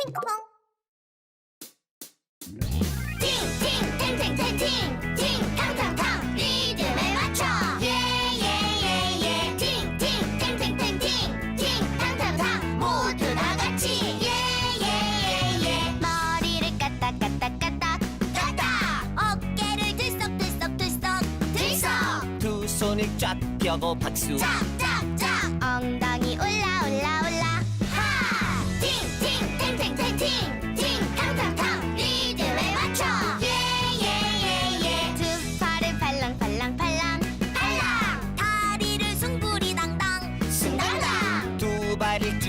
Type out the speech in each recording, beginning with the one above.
핑크퐁. 팅팅 탱탱탱팅 팅 탕탕탕. 리듬에 맞춰. 예예예예. 팅팅 탱탱탱팅 팅 탕탕탕. 모두 다 같이. 예예예예. 머리를 까딱까딱 까딱. 까딱. 어깨를 들썩들썩 들썩. 들썩. 두 손을 쫙 펴고 박수. 짝짝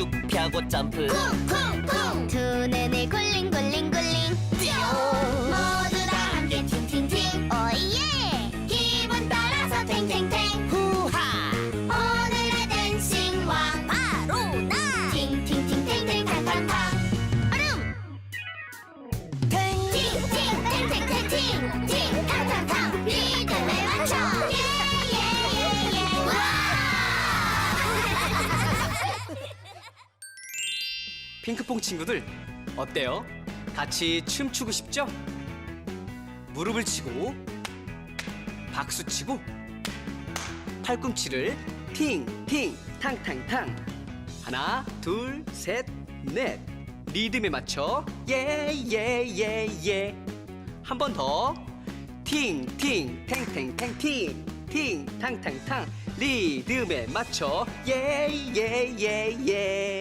쭉 펴고 점프. 쿵쿵쿵. 두 눈을 굴링 굴링 굴링. 띠용. 모두 다 함께 팅팅팅. 오예. 기분 따라서 탱탱탱 핑크퐁 친구들 어때요? 같이 춤추고 싶죠? 무릎을 치고 박수 치고 팔꿈치를 팅팅 탕탕탕. 하나 둘셋 넷. 리듬에 맞춰 예 예 예 예. 한 번 더. 팅팅 탱탱탱팅. 팅 탕탕탕. 리듬에 맞춰 예 예 예 예